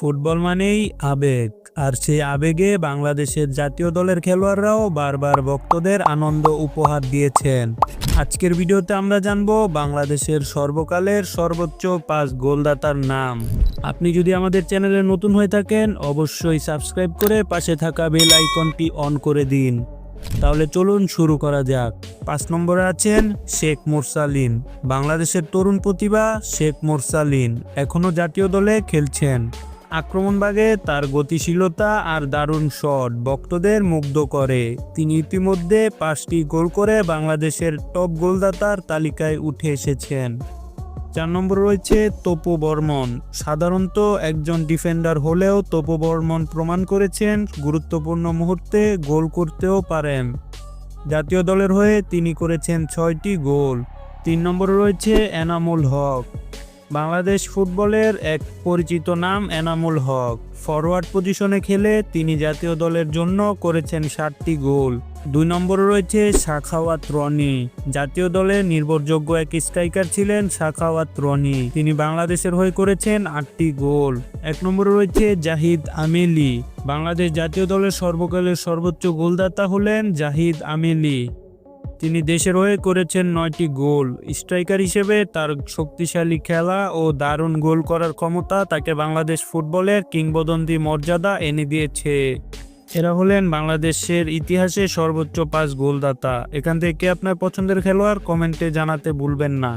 Football মানেই আবেগ, আর সেই আবেগে বাংলাদেশের জাতীয় দলের খেলোয়াড়রাও বারবার ভক্তদের আনন্দ উপহার দিয়েছেন। আজকের ভিডিওতে আমরা জানব বাংলাদেশের সর্বকালের সর্বোচ্চ পাঁচ গোলদাতার নাম। আপনি যদি আমাদের চ্যানেলে নতুন হয়ে থাকেন, অবশ্যই সাবস্ক্রাইব করে পাশে থাকা বেল আইকনটি অন করে দিন। তাহলে চলুন শুরু করা যাক। পাঁচ নম্বরে আছেন শেখ মোরসালিন। বাংলাদেশের তরুণ প্রতিভা শেখ মোরসালিন। এখনও জাতীয় দলে খেলছেন। আক্রমণভাগে তার গতিশীলতা আর দারুণ শট ভক্তদের মুগ্ধ করে। তিনি ইতিমধ্যে পাঁচটি গোল করে বাংলাদেশের টপ গোলদাতার তালিকায় উঠে এসেছেন। চার নম্বর রয়েছে তপু বর্মন। সাধারণত একজন ডিফেন্ডার হলেও তপু বর্মন প্রমাণ করেছেন গুরুত্বপূর্ণ মুহূর্তে গোল করতেও পারেন। জাতীয় দলের হয়ে তিনি করেছেন ছয়টি গোল। তিন নম্বরে রয়েছে এনামুল হক। বাংলাদেশ ফুটবলের এক পরিচিত নাম এনামুল হক। ফরওয়ার্ড পজিশনে খেলে তিনি জাতীয় দলের জন্য করেছেন ষাটটি গোল। দুই নম্বরে রয়েছে শাখাওয়াত রনি। জাতীয় দলে নির্ভরযোগ্য এক স্ট্রাইকার ছিলেন শাখাওয়াত রনি। তিনি বাংলাদেশের হয়ে করেছেন আটটি গোল। এক নম্বরে রয়েছে জাহিদ আমেলি। বাংলাদেশ জাতীয় দলের সর্বকালের সর্বোচ্চ গোলদাতা হলেন জাহিদ আমেলি। তিনি দেশের হয়ে করেছেন নয়টি গোল। স্ট্রাইকার হিসেবে তার শক্তিশালী খেলা ও দারুণ গোল করার ক্ষমতা তাকে বাংলাদেশ ফুটবলের কিংবদন্তি মর্যাদা এনে দিয়েছে। এরা হলেন বাংলাদেশের ইতিহাসে সর্বোচ্চ পাঁচ গোলদাতা। এখান থেকে আপনার পছন্দের খেলোয়াড় কমেন্টে জানাতে ভুলবেন না।